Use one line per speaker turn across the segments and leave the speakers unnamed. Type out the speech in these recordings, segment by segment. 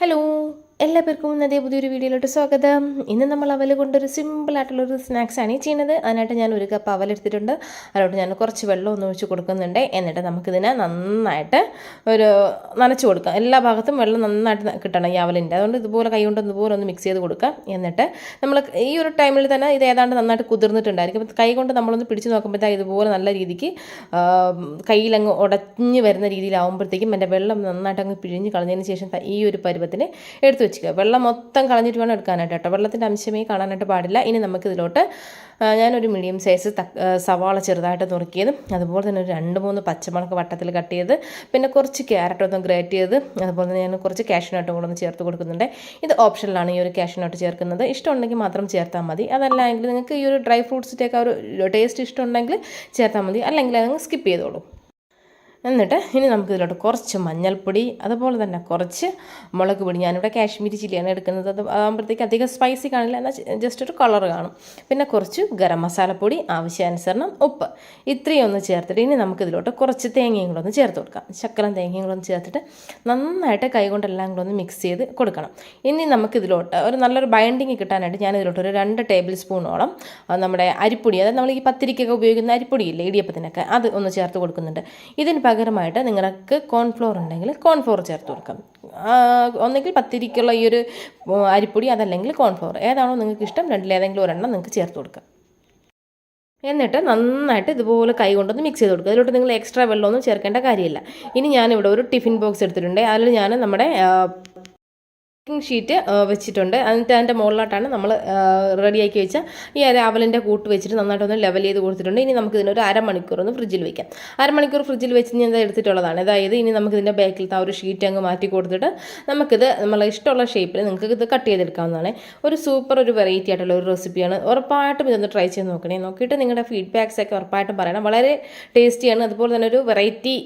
Hello. എല്ലാ പേർക്കും ഇന്നത്തെ പുതിയൊരു വീഡിയോയിലോട്ട് സ്വാഗതം. ഇന്ന് നമ്മൾ അവൽ കൊണ്ടൊരു സിമ്പിളായിട്ടുള്ളൊരു സ്നാക്സാണ് ഈ ചെയ്യുന്നത്. അതിനായിട്ട് ഞാൻ ഒരു കപ്പ് അവലെടുത്തിട്ടുണ്ട് അതിലോട്ട് ഞാൻ കുറച്ച് വെള്ളം ഒന്ന് ഒഴിച്ച് കൊടുക്കുന്നുണ്ട്. എന്നിട്ട് നമുക്കിതിനെ നന്നായിട്ട് ഒരു നനച്ച് കൊടുക്കാം. എല്ലാ ഭാഗത്തും വെള്ളം നന്നായിട്ട് കിട്ടണം ഈ അവലിന്റെ. അതുകൊണ്ട് ഇതുപോലെ കൈ കൊണ്ട് ഇതുപോലെ ഒന്ന് മിക്സ് ചെയ്ത് കൊടുക്കാം. എന്നിട്ട് നമ്മൾ ഈ ഒരു ടൈമിൽ തന്നെ ഇത് ഏതാണ്ട് നന്നായിട്ട് കുതിർന്നിട്ടുണ്ടായിരിക്കും. കൈ കൊണ്ട് നമ്മളൊന്ന് പിടിച്ച് നോക്കുമ്പോഴത്തേക്ക് ഇതുപോലെ നല്ല രീതിക്ക് കയ്യിലങ്ങ് ഉടഞ്ഞ് വരുന്ന രീതിയിലാവുമ്പോഴത്തേക്കും എന്റെ വെള്ളം നന്നായിട്ട് അങ്ങ് പിഴിഞ്ഞ് കളഞ്ഞതിന് ശേഷം ഈ ഒരു പരുവത്തിന് എടുത്ത് വെച്ചിരിക്കുക. വെള്ളം മൊത്തം കളഞ്ഞിട്ട് വേണം എടുക്കാനായിട്ട് കേട്ടോ. വെള്ളത്തിന്റെ അംശമേ കാണാനായിട്ട് പാടില്ല. ഇനി നമുക്കിതിലോട്ട് ഞാനൊരു മീഡിയം സൈസ് സവാള ചെറുതായിട്ട് നുറുക്കിയത്. അതുപോലെ തന്നെ ഒരു രണ്ട് മൂന്ന് പച്ചമുളക് വട്ടത്തിൽ കട്ട് ചെയ്ത് പിന്നെ കുറച്ച് ക്യാരറ്റ് ഒന്ന് ഗ്രേറ്റ് ചെയ്ത് അതുപോലെ തന്നെ ഞാൻ കുറച്ച് കാഷ്യൂനട്ടും കൂടെ ഒന്ന് ചേർത്ത് കൊടുക്കുന്നുണ്ട്. ഇത് ഓപ്ഷനിലാണ് ഈ ഒരു കാഷ്യൂനട്ട് ചേർക്കുന്നത്. ഇഷ്ടമുണ്ടെങ്കിൽ മാത്രം ചേർത്താൽ മതി. അതല്ല എങ്കിൽ നിങ്ങൾക്ക് ഈ ഒരു ഡ്രൈ ഫ്രൂട്ട്സിന്റെയൊക്കെ ഒരു ടേസ്റ്റ് ഇഷ്ടമുണ്ടെങ്കിൽ ചേർത്താൽ മതി. അല്ലെങ്കിൽ അതങ്ങ് സ്കിപ്പ് ചെയ്തോളൂ. എന്നിട്ട് ഇനി നമുക്ക് ഇതിലോട്ട് കുറച്ച് മഞ്ഞൾപ്പൊടി അതുപോലെ തന്നെ കുറച്ച് മുളക് പൊടി. ഞാനിവിടെ കാശ്മീരി ചില്ലിയാണ് എടുക്കുന്നത്. അത് ആകുമ്പോഴത്തേക്ക് അധികം സ്പൈസി കാണില്ല. എന്നാൽ ജസ്റ്റ് ഒരു കളർ കാണും. പിന്നെ കുറച്ച് ഗരം മസാലപ്പൊടി ആവശ്യാനുസരണം ഉപ്പ്. ഇത്രയും ഒന്ന് ചേർത്തിട്ട് ഇനി നമുക്ക് ഇതിലോട്ട് കുറച്ച് തേങ്ങയും കൂടെ ഒന്ന് ചേർത്ത് കൊടുക്കാം. ശക്കലം തേങ്ങയും കൂടെ ഒന്ന് ചേർത്തിട്ട് നന്നായിട്ട് കൈകൊണ്ടെല്ലാം കൂടെ ഒന്ന് മിക്സ് ചെയ്ത് കൊടുക്കണം. ഇനി നമുക്ക് ഇതിലോട്ട് ഒരു നല്ലൊരു ബൈൻഡിങ് കിട്ടാനായിട്ട് ഞാൻ ഇതിലോട്ട് ഒരു രണ്ട് ടേബിൾ സ്പൂണോളം നമ്മുടെ അരിപ്പൊടി. അതായത് നമ്മൾ ഈ പത്തിരിക്കൊക്കെ ഉപയോഗിക്കുന്ന അരിപ്പൊടിയില്ലേ ഇടിയപ്പത്തിനൊക്കെ. അത് ഒന്ന് ചേർത്ത് കൊടുക്കുന്നുണ്ട്. ഇതിന് പകരമായിട്ട് നിങ്ങൾക്ക് കോൺഫ്ലോർ ഉണ്ടെങ്കിൽ കോൺഫ്ലോർ ചേർത്ത് കൊടുക്കാം. ഒന്നെങ്കിൽ പത്തിരിക്കുള്ള ഈ ഒരു അരിപ്പൊടി അതല്ലെങ്കിൽ കോൺഫ്ലോർ ഏതാണോ നിങ്ങൾക്ക് ഇഷ്ടം രണ്ടിലേതെങ്കിലും ഒരെണ്ണം നിങ്ങൾക്ക് ചേർത്ത് കൊടുക്കാം. എന്നിട്ട് നന്നായിട്ട് ഇതുപോലെ കൈ കൊണ്ടൊന്ന് മിക്സ് ചെയ്ത് കൊടുക്കുക. അതിലോട്ട് നിങ്ങൾ എക്സ്ട്രാ വെള്ളമൊന്നും ചേർക്കേണ്ട കാര്യമില്ല. ഇനി ഞാനിവിടെ ഒരു ടിഫിൻ ബോക്സ് എടുത്തിട്ടുണ്ട്. അതിൽ ഞാൻ നമ്മുടെ കുക്കിംഗ് ഷീറ്റ് വെച്ചിട്ടുണ്ട്. എന്നിട്ട് അതിന്റെ മുകളിലോട്ടാണ് നമ്മൾ റെഡിയാക്കി വെച്ച ഈ രാവിലെ കൂട്ട് വെച്ചിട്ട് നന്നായിട്ടൊന്ന് ലെവൽ ചെയ്ത് കൊടുത്തിട്ടുണ്ട്. ഇനി നമുക്ക് ഇതിനൊരു അരമണിക്കൂർ ഒന്ന് ഫ്രിഡ്ജിൽ വെക്കാം. അരമണിക്കൂർ ഫ്രിഡ്ജിൽ വെച്ച് ഞാൻ എടുത്തിട്ടുള്ളതാണ്. അതായത് ഇനി നമുക്ക് ഇതിന്റെ ബാക്കിലത്തെ ആ ഒരു ഷീറ്റ് അങ്ങ് മാറ്റി കൊടുത്തിട്ട് നമുക്കിത് നമ്മളെ ഇഷ്ടമുള്ള ഷേപ്പിൽ നിങ്ങൾക്ക് ഇത് കട്ട് ചെയ്തെടുക്കാവുന്നതാണ്. ഒരു സൂപ്പർ ഒരു വെറൈറ്റി ആയിട്ടുള്ള ഒരു റെസിപ്പിയാണ് ഉറപ്പായിട്ടും ഇതൊന്ന് ട്രൈ ചെയ്ത് നോക്കണേ. നോക്കിയിട്ട് നിങ്ങളുടെ ഫീഡ്ബാക്സ് ഒക്കെ ഉറപ്പായിട്ടും പറയണം. വളരെ ടേസ്റ്റിയാണ് അതുപോലെ തന്നെ ഒരു വെറൈറ്റി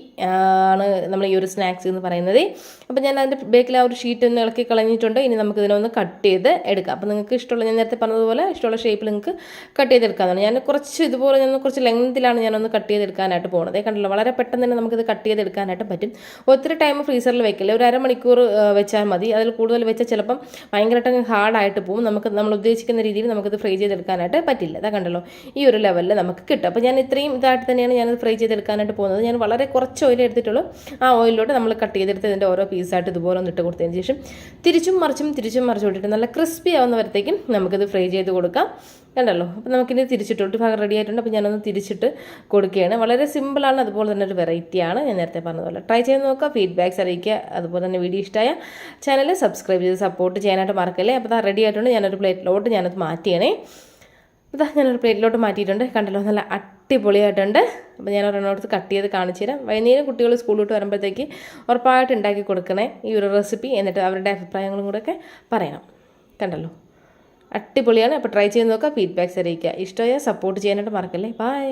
ആണ് നമ്മൾ ഈ ഒരു സ്നാക്സ് എന്ന് പറയുന്നത്. അപ്പോൾ ഞാൻ അതിന്റെ ബേക്കിൽ ആ ഒരു ഷീറ്റ് ഒന്ന് ഇളക്കി കളഞ്ഞിട്ടുണ്ട് ഇനി നമുക്ക് ഇതിനൊന്ന് കട്ട് ചെയ്ത് എടുക്കാം. അപ്പോൾ നിങ്ങൾക്ക് ഇഷ്ടമുള്ള ഞാൻ നേരത്തെ പറഞ്ഞതുപോലെ ഇഷ്ടമുള്ള ഷേപ്പിൽ നിങ്ങൾക്ക് കട്ട് ചെയ്തെടുക്കാവുന്നതാണ്. ഞാൻ കുറച്ച് ഇതുപോലെ ഞാൻ കുറച്ച് ലെങ്തിലാണ് ഞാനൊന്ന് കട്ട് ചെയ്തെടുക്കാനായിട്ട് പോകുന്നത് കണ്ടല്ലോ? വളരെ പെട്ടെന്ന് തന്നെ നമുക്കിത് കട്ട് ചെയ്തെടുക്കാനായിട്ട് പറ്റും. ഒത്തിരി ടൈം ഫ്രീസറിൽ വെക്കില്ല. ഒരു അരമണിക്കൂർ വെച്ചാൽ മതി. അതിൽ കൂടുതൽ വെച്ചാൽ ചിലപ്പം ഭയങ്കരമായിട്ട് ഹാർഡായിട്ട് പോകും നമുക്ക് നമ്മൾ ഉദ്ദേശിക്കുന്ന രീതിയിൽ നമുക്കിത് ഫ്രൈ ചെയ്തെടുക്കാനായിട്ട് പറ്റില്ല. അതാ കണ്ടല്ലോ? ഈ ഒരു ലെവലിൽ നമുക്ക് കിട്ടും. അപ്പോൾ ഞാൻ ഇത്രയും ഇതായിട്ട് തന്നെയാണ് ഞാനത് ഫ്രൈ ചെയ്തെടുക്കാനായിട്ട് പോകുന്നത്. ഞാൻ വളരെ കുറച്ച് ഓയിൽ എടുത്തിട്ടുള്ളൂ. ആ ഓയിലോട്ട് നമ്മൾ കട്ട് ചെയ്തെടുത്ത് ഇതിന്റെ ഓരോ പീസായിട്ട് ഇതുപോലെ ഒന്ന് ഇട്ട് കൊടുത്തതിന് ശേഷം തിരിച്ചും മറിച്ചും തിരിച്ചും മറിച്ചും ഇട്ടിട്ട് നല്ല ക്രിസ്പി ആവുന്നവരത്തേക്കും നമുക്കിത് ഫ്രൈ ചെയ്ത് കൊടുക്കാം. കണ്ടല്ലോ? അപ്പോൾ നമുക്കിനി തിരിച്ചിട്ട് ഒരു ഭാഗം റെഡി ആയിട്ടുണ്ട്. അപ്പോൾ ഞാനൊന്ന് തിരിച്ചിട്ട് കൊടുക്കുകയാണ്. വളരെ സിമ്പിളാണ് അതുപോലെ തന്നെ ഒരു വെറൈറ്റിയാണ് ഞാൻ നേരത്തെ പറഞ്ഞതുപോലെ ട്രൈ ചെയ്ത് നോക്കുക. ഫീഡ്ബാക്സ് അറിയിക്കുക. അതുപോലെ തന്നെ വീഡിയോ ഇഷ്ടമായ ചാനൽ സബ്സ്ക്രൈബ് ചെയ്ത് സപ്പോർട്ട് ചെയ്യാനായിട്ട് മറക്കല്ലേ? അപ്പോൾ അത് റെഡി ആയിട്ടുണ്ട്. ഞാനൊരു പ്ലേറ്റിലോട്ട് ഞാനത് മാറ്റിയണേ ഇതാ ഞാനൊരു പ്ലേറ്റിലോട്ട് മാറ്റിയിട്ടുണ്ട്. കണ്ടല്ലോ നല്ല അടിപൊളിയായിട്ടുണ്ട്. അപ്പോൾ ഞാൻ ഒരെണ്ണോടത്ത് കട്ട് ചെയ്ത് കാണിച്ചു തരാം. വൈകുന്നേരം കുട്ടികൾ സ്കൂളിലോട്ട് വരുമ്പോഴത്തേക്ക് ഉറപ്പായിട്ട് ഉണ്ടാക്കി കൊടുക്കണേ ഈ ഒരു റെസിപ്പി എന്നിട്ട് അവരുടെ അഭിപ്രായങ്ങളും കൂടെയൊക്കെ പറയണം. കണ്ടല്ലോ അടിപൊളിയാണ്. അപ്പോൾ ട്രൈ ചെയ്ത് നോക്കുക ഫീഡ്ബാക്ക്സ് അറിയിക്കുക. ഇഷ്ടമായ സപ്പോർട്ട് ചെയ്യാനായിട്ട് മറക്കല്ലേ. ബൈ